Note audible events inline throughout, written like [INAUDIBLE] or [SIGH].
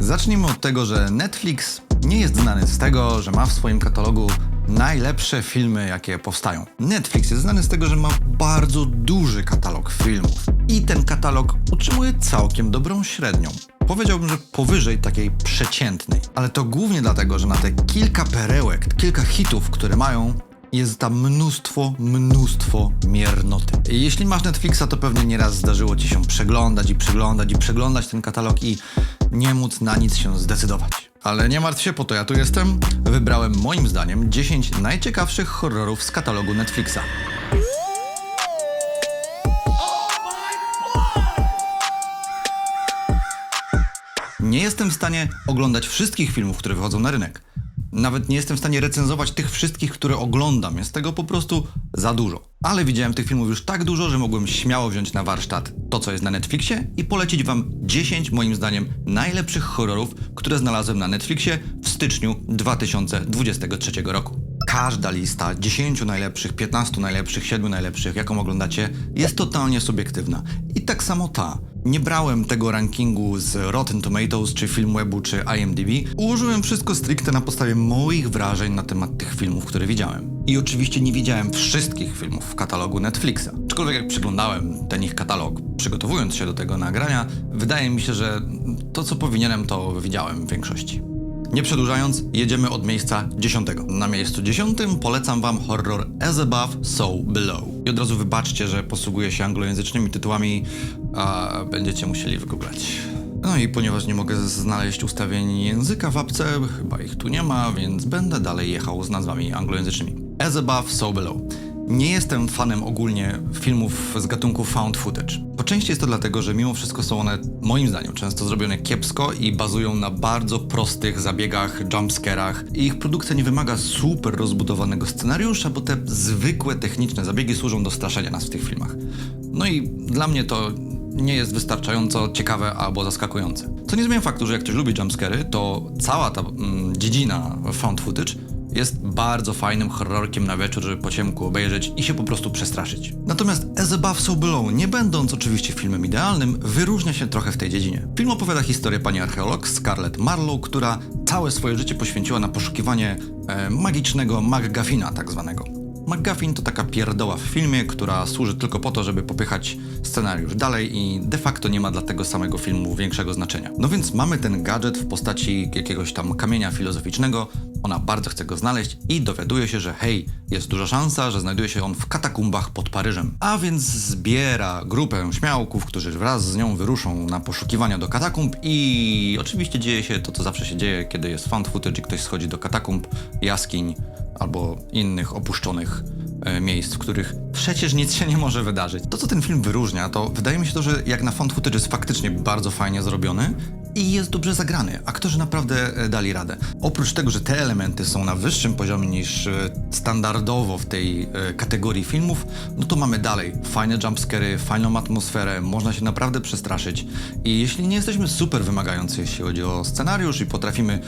Zacznijmy od tego, że Netflix nie jest znany z tego, że ma w swoim katalogu najlepsze filmy, jakie powstają. Netflix jest znany z tego, że ma bardzo duży katalog filmów i ten katalog utrzymuje całkiem dobrą średnią. Powiedziałbym, że powyżej takiej przeciętnej, ale to głównie dlatego, że na te kilka perełek, kilka hitów, które mają, jest tam mnóstwo, mnóstwo miernoty. Jeśli masz Netflixa, to pewnie nieraz zdarzyło ci się przeglądać i przeglądać i przeglądać ten katalog i nie móc na nic się zdecydować. Ale nie martw się, po to ja tu jestem. Wybrałem moim zdaniem 10 najciekawszych horrorów z katalogu Netflixa. Nie jestem w stanie oglądać wszystkich filmów, które wychodzą na rynek. Nawet nie jestem w stanie recenzować tych wszystkich, które oglądam. Jest tego po prostu za dużo. Ale widziałem tych filmów już tak dużo, że mogłem śmiało wziąć na warsztat to, co jest na Netflixie i polecić wam 10 moim zdaniem najlepszych horrorów, które znalazłem na Netflixie w styczniu 2023 roku. Każda lista 10 najlepszych, 15 najlepszych, 7 najlepszych, jaką oglądacie, jest totalnie subiektywna. I tak samo ta. Nie brałem tego rankingu z Rotten Tomatoes, czy Filmwebu, czy IMDb. Ułożyłem wszystko stricte na podstawie moich wrażeń na temat tych filmów, które widziałem. I oczywiście nie widziałem wszystkich filmów w katalogu Netflixa. Aczkolwiek jak przeglądałem ten ich katalog, przygotowując się do tego nagrania, wydaje mi się, że to, co powinienem, to widziałem w większości. Nie przedłużając, jedziemy od miejsca dziesiątego. Na miejscu dziesiątym polecam wam horror As Above, So Below. I od razu wybaczcie, że posługuję się anglojęzycznymi tytułami, a będziecie musieli wygooglać. No i ponieważ nie mogę znaleźć ustawień języka w apce, chyba ich tu nie ma, więc będę dalej jechał z nazwami anglojęzycznymi. As Above, So Below. Nie jestem fanem ogólnie filmów z gatunku found footage. Po części jest to dlatego, że mimo wszystko są one, moim zdaniem, często zrobione kiepsko i bazują na bardzo prostych zabiegach, jumpscarach. Ich produkcja nie wymaga super rozbudowanego scenariusza, bo te zwykłe techniczne zabiegi służą do straszenia nas w tych filmach. No i dla mnie to nie jest wystarczająco ciekawe albo zaskakujące. Co nie zmienia faktu, że jak ktoś lubi jumpscary, to cała ta mm, dziedzina found footage jest bardzo fajnym horrorkiem na wieczór, żeby po ciemku obejrzeć i się po prostu przestraszyć. Natomiast As Above So Below, nie będąc oczywiście filmem idealnym, wyróżnia się trochę w tej dziedzinie. Film opowiada historię pani archeolog Scarlett Marlowe, która całe swoje życie poświęciła na poszukiwanie e, magicznego McGuffina tak zwanego. McGuffin to taka pierdoła w filmie, która służy tylko po to, żeby popychać scenariusz dalej i de facto nie ma dla tego samego filmu większego znaczenia. No więc mamy ten gadżet w postaci jakiegoś tam kamienia filozoficznego, ona bardzo chce go znaleźć i dowiaduje się, że hej, jest duża szansa, że znajduje się on w katakumbach pod Paryżem. A więc zbiera grupę śmiałków, którzy wraz z nią wyruszą na poszukiwania do katakumb i oczywiście dzieje się to, co zawsze się dzieje, kiedy jest found footage i ktoś schodzi do katakumb, jaskiń albo innych opuszczonych e, miejsc, w których przecież nic się nie może wydarzyć. To, co ten film wyróżnia, to wydaje mi się to, że jak na found footage jest faktycznie bardzo fajnie zrobiony i jest dobrze zagrany. Aktorzy naprawdę e, dali radę. Oprócz tego, że te elementy są na wyższym poziomie niż e, standardowo w tej e, kategorii filmów, no to mamy dalej fajne jumpscary, fajną atmosferę, można się naprawdę przestraszyć. I jeśli nie jesteśmy super wymagający, jeśli chodzi o scenariusz i potrafimy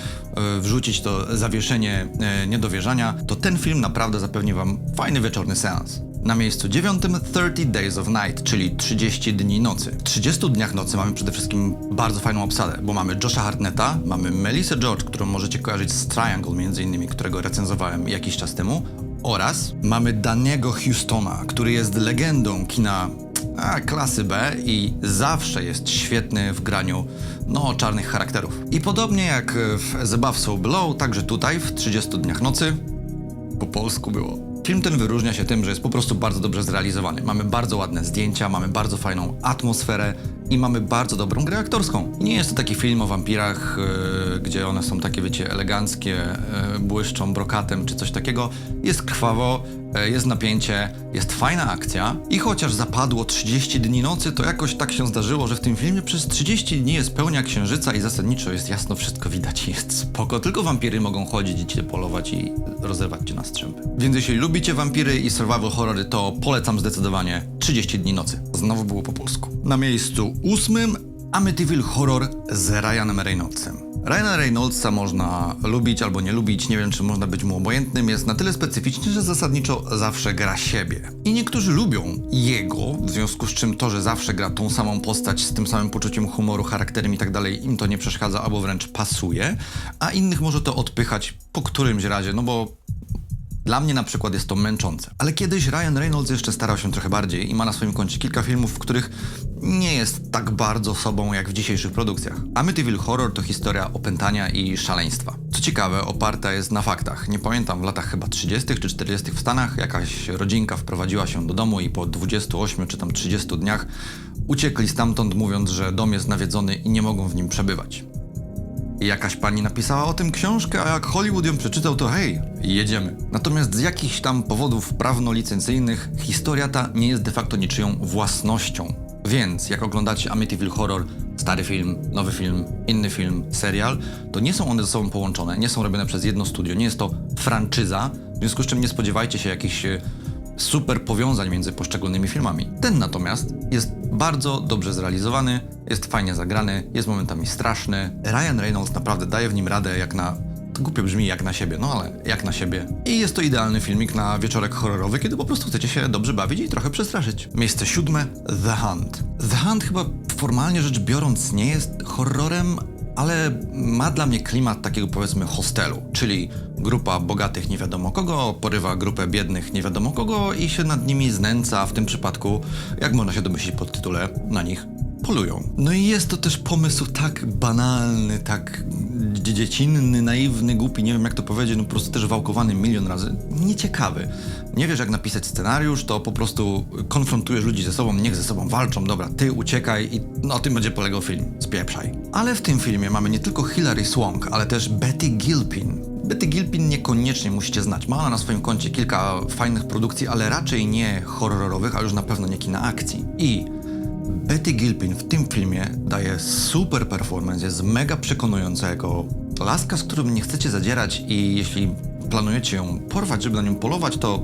wrzucić to zawieszenie niedowierzania, to ten film naprawdę zapewni wam fajny wieczorny seans. Na miejscu dziewiątym 30 Days of Night, czyli 30 dni nocy. W 30 dniach nocy mamy przede wszystkim bardzo fajną obsadę, bo mamy Josha Hartnetta, mamy Melissa George, którą możecie kojarzyć z Triangle między innymi, którego recenzowałem jakiś czas temu, oraz mamy Daniego Houstona, który jest legendą kina a, klasy B i zawsze jest świetny w graniu no, czarnych charakterów. I podobnie jak w The Above So Below, także tutaj w 30 dniach nocy po polsku było. Film ten wyróżnia się tym, że jest po prostu bardzo dobrze zrealizowany. Mamy bardzo ładne zdjęcia, mamy bardzo fajną atmosferę i mamy bardzo dobrą grę aktorską. Nie jest to taki film o wampirach, yy, gdzie one są takie, wiecie, eleganckie, yy, błyszczą brokatem czy coś takiego. Jest krwawo, yy, jest napięcie, jest fajna akcja i chociaż zapadło 30 dni nocy, to jakoś tak się zdarzyło, że w tym filmie przez 30 dni jest pełnia księżyca i zasadniczo jest jasno wszystko widać [LAUGHS] jest spoko. Tylko wampiry mogą chodzić i cię polować i rozerwać cię na strzępy. Więc jeśli lubicie wampiry i survival horrory, to polecam zdecydowanie 30 dni nocy. Znowu było po polsku. Na miejscu ósmym Amityville Horror z Ryanem Reynoldsem. Ryana Reynoldsa można lubić albo nie lubić, nie wiem czy można być mu obojętnym, jest na tyle specyficzny, że zasadniczo zawsze gra siebie. I niektórzy lubią jego, w związku z czym to, że zawsze gra tą samą postać z tym samym poczuciem humoru, charakterem i tak dalej, im to nie przeszkadza albo wręcz pasuje, a innych może to odpychać po którymś razie, no bo dla mnie na przykład jest to męczące. Ale kiedyś Ryan Reynolds jeszcze starał się trochę bardziej i ma na swoim koncie kilka filmów, w których nie jest tak bardzo sobą jak w dzisiejszych produkcjach. Amityville Horror to historia opętania i szaleństwa. Co ciekawe, oparta jest na faktach. Nie pamiętam, w latach chyba 30. czy 40. w Stanach jakaś rodzinka wprowadziła się do domu i po 28 czy tam 30 dniach uciekli stamtąd mówiąc, że dom jest nawiedzony i nie mogą w nim przebywać. Jakaś pani napisała o tym książkę, a jak Hollywood ją przeczytał, to hej, jedziemy. Natomiast z jakichś tam powodów prawno-licencyjnych historia ta nie jest de facto niczyją własnością. Więc jak oglądacie Amityville Horror, stary film, nowy film, inny film, serial, to nie są one ze sobą połączone, nie są robione przez jedno studio, nie jest to franczyza, w związku z czym nie spodziewajcie się jakichś e, super powiązań między poszczególnymi filmami. Ten natomiast jest bardzo dobrze zrealizowany, jest fajnie zagrany, jest momentami straszny. Ryan Reynolds naprawdę daje w nim radę jak na. To głupio brzmi jak na siebie, no ale jak na siebie. I jest to idealny filmik na wieczorek horrorowy, kiedy po prostu chcecie się dobrze bawić i trochę przestraszyć. Miejsce siódme The Hunt. The Hunt chyba formalnie rzecz biorąc nie jest horrorem, ale ma dla mnie klimat takiego powiedzmy hostelu, czyli grupa bogatych nie wiadomo kogo porywa grupę biednych nie wiadomo kogo i się nad nimi znęca, w tym przypadku, jak można się domyślić pod tytule, na nich polują. No i jest to też pomysł tak banalny, tak dzie- dziecinny, naiwny, głupi, nie wiem jak to powiedzieć, no po prostu też wałkowany milion razy. Nieciekawy. Nie wiesz jak napisać scenariusz, to po prostu konfrontujesz ludzi ze sobą, niech ze sobą walczą, dobra, ty uciekaj i no, tym będzie polegał film, spieprzaj. Ale w tym filmie mamy nie tylko Hilary Swank, ale też Betty Gilpin. Betty Gilpin niekoniecznie musicie znać. Ma ona na swoim koncie kilka fajnych produkcji, ale raczej nie horrorowych, a już na pewno nie kina akcji. I Betty Gilpin w tym filmie daje super performance, jest mega przekonująca jako laska, z którą nie chcecie zadzierać i jeśli planujecie ją porwać, żeby na nią polować, to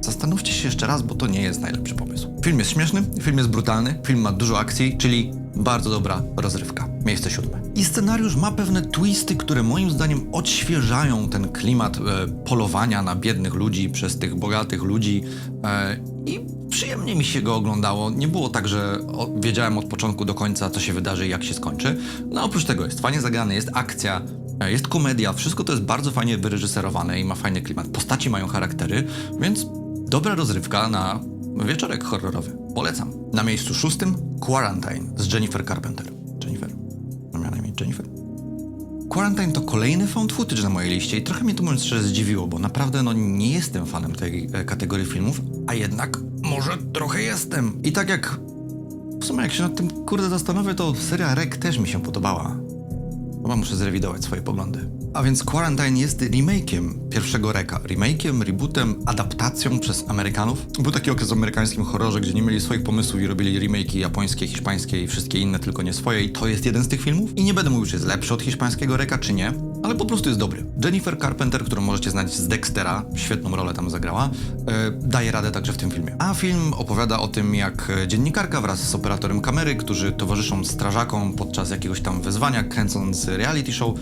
zastanówcie się jeszcze raz, bo to nie jest najlepszy pomysł. Film jest śmieszny, film jest brutalny, film ma dużo akcji, czyli bardzo dobra rozrywka. Miejsce siódme. I scenariusz ma pewne twisty, które moim zdaniem odświeżają ten klimat e, polowania na biednych ludzi przez tych bogatych ludzi e, i przyjemnie mi się go oglądało. Nie było tak, że wiedziałem od początku do końca, co się wydarzy i jak się skończy. No oprócz tego jest fajnie zagrany, jest akcja, e, jest komedia, wszystko to jest bardzo fajnie wyreżyserowane i ma fajny klimat. Postaci mają charaktery, więc dobra rozrywka na wieczorek horrorowy. Polecam. Na miejscu szóstym Quarantine z Jennifer Carpenter. Jennifer? Miała na imię Jennifer. Quarantine to kolejny found footage na mojej liście i trochę mnie to mówiąc szczerze zdziwiło, bo naprawdę no nie jestem fanem tej e, kategorii filmów, a jednak może trochę jestem. I tak jak w sumie jak się nad tym kurde zastanowię, to seria Rek też mi się podobała. Chyba muszę zrewidować swoje poglądy. A więc Quarantine jest remake'iem pierwszego Reka. Remake'iem, rebootem, adaptacją przez Amerykanów. Był taki okres w amerykańskim horrorze, gdzie nie mieli swoich pomysłów i robili remake'i japońskie, hiszpańskie i wszystkie inne, tylko nie swoje. I to jest jeden z tych filmów. I nie będę mówił, czy jest lepszy od hiszpańskiego Reka, czy nie, ale po prostu jest dobry. Jennifer Carpenter, którą możecie znać z Dextera, świetną rolę tam zagrała, e, daje radę także w tym filmie. A film opowiada o tym, jak dziennikarka wraz z operatorem kamery, którzy towarzyszą strażakom podczas jakiegoś tam wezwania, kręcąc reality show,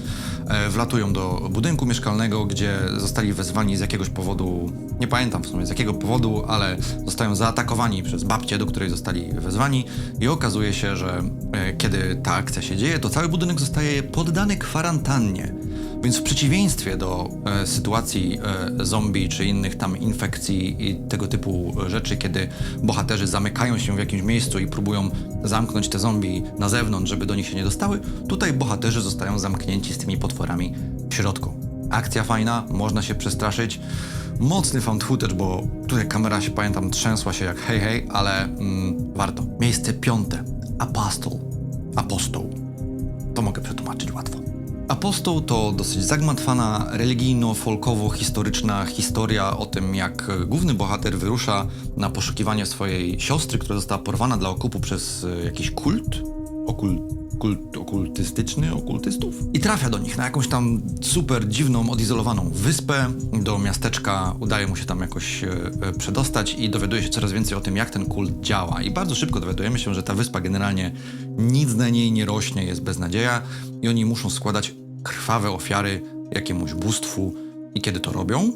e, wlatują do budynku mieszkalnego, gdzie zostali wezwani z jakiegoś powodu, nie pamiętam w sumie z jakiego powodu, ale zostają zaatakowani przez babcię, do której zostali wezwani i okazuje się, że e, kiedy ta akcja się dzieje, to cały budynek zostaje poddany kwarantannie. Więc w przeciwieństwie do e, sytuacji e, zombie czy innych tam infekcji i tego typu rzeczy, kiedy bohaterzy zamykają się w jakimś miejscu i próbują zamknąć te zombie na zewnątrz, żeby do nich się nie dostały, tutaj bohaterzy zostają zamknięci z tymi potworami w środku. Akcja fajna, można się przestraszyć. Mocny found footage, bo tutaj kamera się, pamiętam, trzęsła się jak hej hej, ale mm, warto. Miejsce piąte. Apostle. Apostoł. To mogę przetłumaczyć łatwo. Apostoł to dosyć zagmatwana, religijno-folkowo-historyczna historia o tym, jak główny bohater wyrusza na poszukiwanie swojej siostry, która została porwana dla okupu przez e, jakiś kult. Okul, kult okultystyczny, okultystów. I trafia do nich na jakąś tam super dziwną, odizolowaną wyspę. Do miasteczka udaje mu się tam jakoś e, e, przedostać i dowiaduje się coraz więcej o tym, jak ten kult działa. I bardzo szybko dowiadujemy się, że ta wyspa generalnie nic na niej nie rośnie, jest beznadzieja i oni muszą składać krwawe ofiary jakiemuś bóstwu. I kiedy to robią,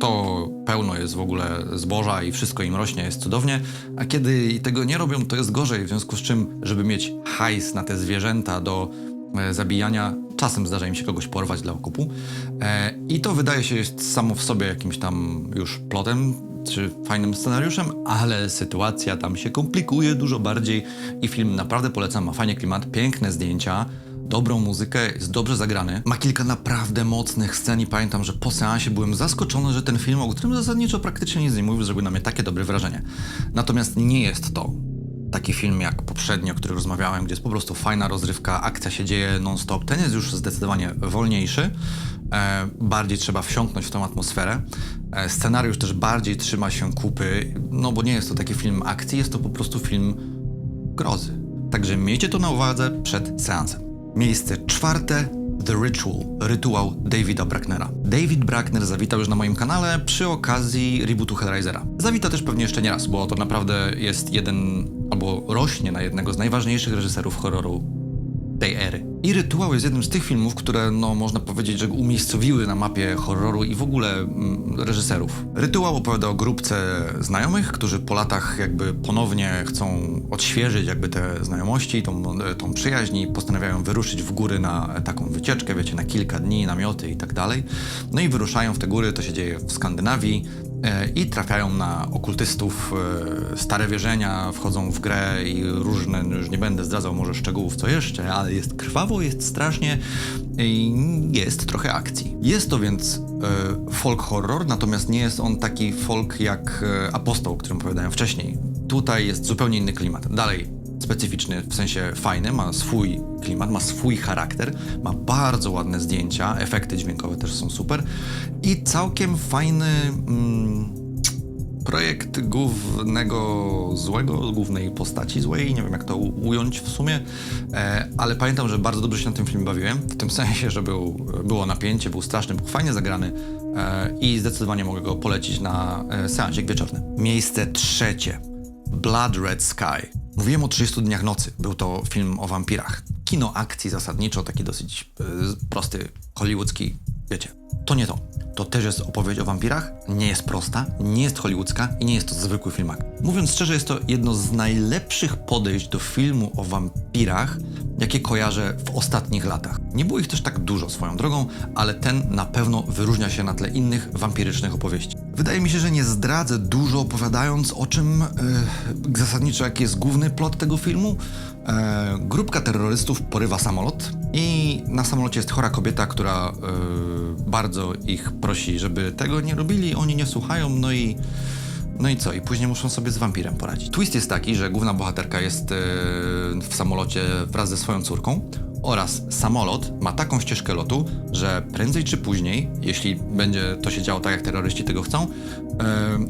to pełno jest w ogóle zboża i wszystko im rośnie, jest cudownie, a kiedy tego nie robią, to jest gorzej, w związku z czym, żeby mieć hajs na te zwierzęta do e, zabijania, czasem zdarza im się kogoś porwać dla okupu. E, i to wydaje się jest samo w sobie jakimś tam już plotem, czy fajnym scenariuszem, ale sytuacja tam się komplikuje dużo bardziej i film naprawdę polecam, ma fajny klimat, piękne zdjęcia, dobrą muzykę, jest dobrze zagrany. Ma kilka naprawdę mocnych scen i pamiętam, że po seansie byłem zaskoczony, że ten film, o którym zasadniczo praktycznie nic nie mówił, zrobił na mnie takie dobre wrażenie. Natomiast nie jest to taki film jak poprzednio, o którym rozmawiałem, gdzie jest po prostu fajna rozrywka, akcja się dzieje non-stop. Ten jest już zdecydowanie wolniejszy. E, bardziej trzeba wsiąknąć w tą atmosferę. E, scenariusz też bardziej trzyma się kupy, no bo nie jest to taki film akcji, jest to po prostu film grozy. Także miejcie to na uwadze przed seansem. Miejsce czwarte The Ritual, rytuał Davida Bracknera. David Brackner zawitał już na moim kanale przy okazji rebootu Hellraisera. Zawita też pewnie jeszcze nie raz, bo to naprawdę jest jeden, albo rośnie na jednego z najważniejszych reżyserów horroru tej ery. I Rytuał jest jednym z tych filmów, które, no, można powiedzieć, że umiejscowiły na mapie horroru i w ogóle mm, reżyserów. Rytuał opowiada o grupce znajomych, którzy po latach jakby ponownie chcą odświeżyć jakby te znajomości, tą, tą przyjaźń i postanawiają wyruszyć w góry na taką wycieczkę, wiecie, na kilka dni, namioty i tak dalej. No i wyruszają w te góry, to się dzieje w Skandynawii, e, i trafiają na okultystów, e, stare wierzenia, wchodzą w grę i różne, no już nie będę zdradzał może szczegółów co jeszcze, ale jest krwawo, jest strasznie i jest trochę akcji. Jest to więc e, folk horror, natomiast nie jest on taki folk jak e, Apostoł, o którym opowiadałem wcześniej. Tutaj jest zupełnie inny klimat. Dalej specyficzny, w sensie fajny, ma swój klimat, ma swój charakter, ma bardzo ładne zdjęcia, efekty dźwiękowe też są super i całkiem fajny mm, projekt głównego złego, głównej postaci złej, nie wiem jak to ująć w sumie, e, ale pamiętam, że bardzo dobrze się na tym filmie bawiłem, w tym sensie, że był, było napięcie, był straszny, był fajnie zagrany e, i zdecydowanie mogę go polecić na e, seansik wieczorny. Miejsce trzecie. Blood Red Sky. Mówiłem o 30 dniach nocy. Był to film o wampirach. Kino akcji zasadniczo, taki dosyć e, prosty, hollywoodzki, wiecie. To nie to. To też jest opowieść o wampirach, nie jest prosta, nie jest hollywoodzka i nie jest to zwykły filmak. Mówiąc szczerze, jest to jedno z najlepszych podejść do filmu o wampirach, jakie kojarzę w ostatnich latach. Nie było ich też tak dużo swoją drogą, ale ten na pewno wyróżnia się na tle innych wampirycznych opowieści. Wydaje mi się, że nie zdradzę dużo opowiadając o czym yy, zasadniczo jaki jest główny plot tego filmu. E, grupka terrorystów porywa samolot i na samolocie jest chora kobieta, która e, bardzo ich prosi, żeby tego nie robili, oni nie słuchają, no i no i co? I później muszą sobie z wampirem poradzić. Twist jest taki, że główna bohaterka jest e, w samolocie wraz ze swoją córką oraz samolot ma taką ścieżkę lotu, że prędzej czy później, jeśli będzie to się działo tak, jak terroryści tego chcą, e,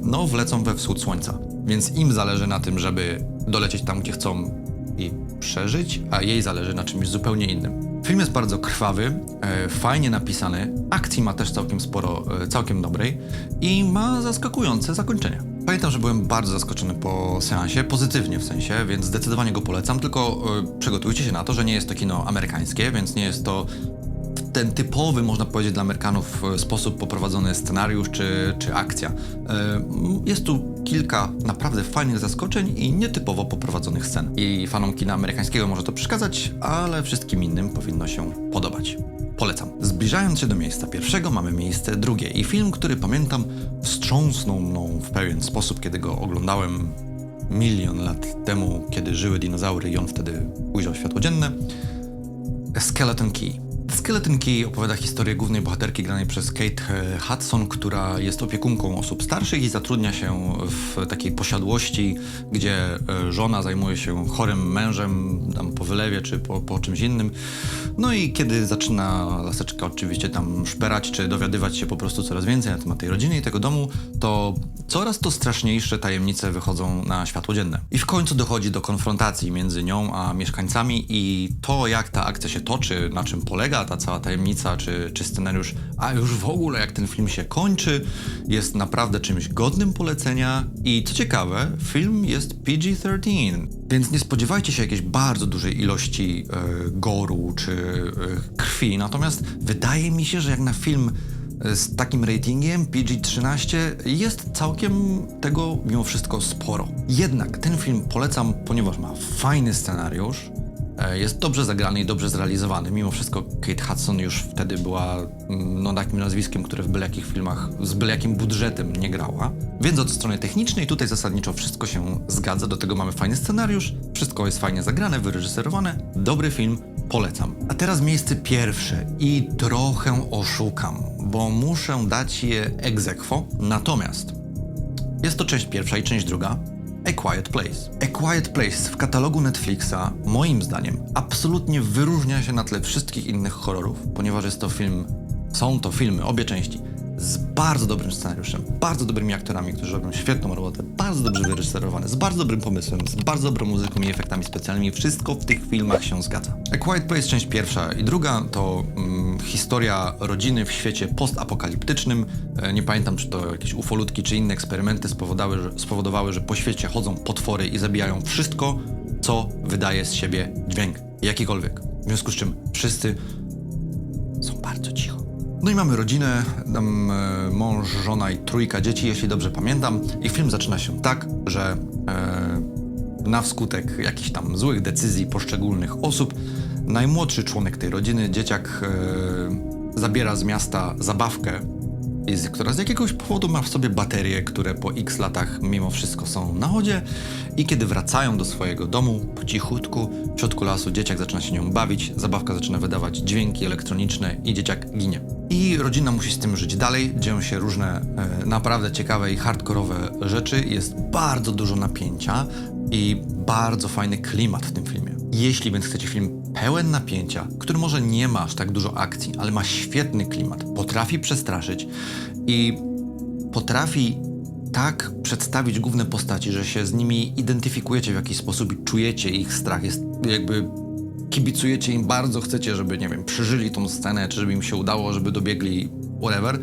no wlecą we wschód słońca. Więc im zależy na tym, żeby dolecieć tam, gdzie chcą i przeżyć, a jej zależy na czymś zupełnie innym. Film jest bardzo krwawy, e, fajnie napisany, akcji ma też całkiem sporo, e, całkiem dobrej i ma zaskakujące zakończenie. Pamiętam, że byłem bardzo zaskoczony po seansie, pozytywnie w sensie, więc zdecydowanie go polecam, tylko e, przygotujcie się na to, że nie jest to kino amerykańskie, więc nie jest to ten typowy, można powiedzieć, dla Amerykanów e, sposób poprowadzony scenariusz czy, czy akcja. E, Jest tu kilka naprawdę fajnych zaskoczeń i nietypowo poprowadzonych scen. I fanom kina amerykańskiego może to przeszkadzać, ale wszystkim innym powinno się podobać. Polecam. Zbliżając się do miejsca pierwszego, mamy miejsce drugie i film, który pamiętam wstrząsnął mną w pewien sposób, kiedy go oglądałem milion lat temu, kiedy żyły dinozaury i on wtedy ujrzał światło dzienne. Skeleton Key. Skeleton Key opowiada historię głównej bohaterki granej przez Kate e, Hudson, która jest opiekunką osób starszych i zatrudnia się w takiej posiadłości, gdzie e, żona zajmuje się chorym mężem tam po wylewie czy po, po czymś innym. No i kiedy zaczyna laseczka oczywiście tam szperać czy dowiadywać się po prostu coraz więcej na temat tej rodziny i tego domu, to coraz to straszniejsze tajemnice wychodzą na światło dzienne. I w końcu dochodzi do konfrontacji między nią a mieszkańcami i to jak ta akcja się toczy, na czym polega idea, ta cała tajemnica czy, czy scenariusz, a już w ogóle jak ten film się kończy, jest naprawdę czymś godnym polecenia i co ciekawe, film jest PG-13, więc nie spodziewajcie się jakiejś bardzo dużej ilości e, goru czy e, krwi, natomiast wydaje mi się, że jak na film e, z takim ratingiem PG-13 jest całkiem tego mimo wszystko sporo. Jednak ten film polecam, ponieważ ma fajny scenariusz, jest dobrze zagrany i dobrze zrealizowany. Mimo wszystko Kate Hudson już wtedy była mm, no, takim nazwiskiem, które w byle jakich filmach z byle jakim budżetem nie grała. Więc od strony technicznej tutaj zasadniczo wszystko się zgadza. Do tego mamy fajny scenariusz, wszystko jest fajnie zagrane, wyreżyserowane. Dobry film, polecam. A teraz miejsce pierwsze i trochę oszukam, bo muszę dać je aequo. Natomiast jest to część pierwsza i część druga. A Quiet Place. A Quiet Place w katalogu Netflixa, moim zdaniem, absolutnie wyróżnia się na tle wszystkich innych horrorów, ponieważ jest to film, są to filmy, obie części, z bardzo dobrym scenariuszem, bardzo dobrymi aktorami, którzy robią świetną robotę, bardzo dobrze wyreżyserowane, z bardzo dobrym pomysłem, z bardzo dobrą muzyką i efektami specjalnymi. Wszystko w tych filmach się zgadza. A Quiet Place, część pierwsza i druga, to mm, historia rodziny w świecie postapokaliptycznym. E, Nie pamiętam, czy to jakieś ufolutki, czy inne eksperymenty spowodowały że, spowodowały, że po świecie chodzą potwory i zabijają wszystko, co wydaje z siebie dźwięk, jakikolwiek. W związku z czym wszyscy są bardzo cicho. No i mamy rodzinę, tam e, mąż, żona i trójka dzieci, jeśli dobrze pamiętam. I film zaczyna się tak, że e, na wskutek jakichś tam złych decyzji poszczególnych osób, najmłodszy członek tej rodziny, dzieciak, e, zabiera z miasta zabawkę, która z jakiegoś powodu ma w sobie baterie, które po x latach mimo wszystko są na chodzie i kiedy wracają do swojego domu po cichutku, w środku lasu dzieciak zaczyna się nią bawić, zabawka zaczyna wydawać dźwięki elektroniczne i dzieciak ginie. I rodzina musi z tym żyć dalej, dzieją się różne e, naprawdę ciekawe i hardkorowe rzeczy, jest bardzo dużo napięcia i bardzo fajny klimat w tym filmie. Jeśli więc chcecie film pełen napięcia, który może nie ma aż tak dużo akcji, ale ma świetny klimat, potrafi przestraszyć i potrafi tak przedstawić główne postaci, że się z nimi identyfikujecie w jakiś sposób i czujecie ich strach, jest jakby kibicujecie im bardzo, chcecie, żeby, nie wiem, przeżyli tą scenę, czy żeby im się udało, żeby dobiegli whatever.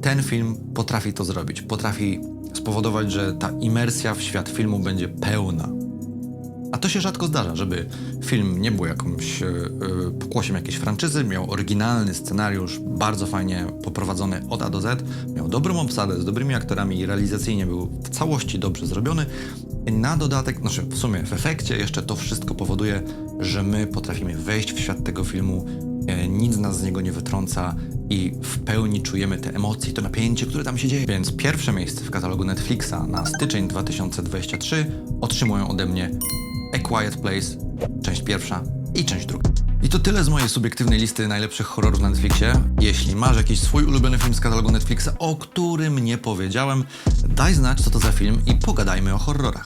Ten film potrafi to zrobić. Potrafi spowodować, że ta imersja w świat filmu będzie pełna. To się rzadko zdarza, żeby film nie był jakimś e, pokłosiem jakiejś franczyzy, miał oryginalny scenariusz, bardzo fajnie poprowadzony od A do Z, miał dobrą obsadę z dobrymi aktorami i realizacyjnie był w całości dobrze zrobiony. Na dodatek, znaczy w sumie w efekcie jeszcze to wszystko powoduje, że my potrafimy wejść w świat tego filmu, e, nic nas z niego nie wytrąca i w pełni czujemy te emocje, to napięcie, które tam się dzieje. Więc pierwsze miejsce w katalogu Netflixa na styczeń 2023 otrzymują ode mnie Quiet Place, część pierwsza i część druga. I to tyle z mojej subiektywnej listy najlepszych horrorów na Netflixie. Jeśli masz jakiś swój ulubiony film z katalogu Netflixa, o którym nie powiedziałem, daj znać co to za film i pogadajmy o horrorach.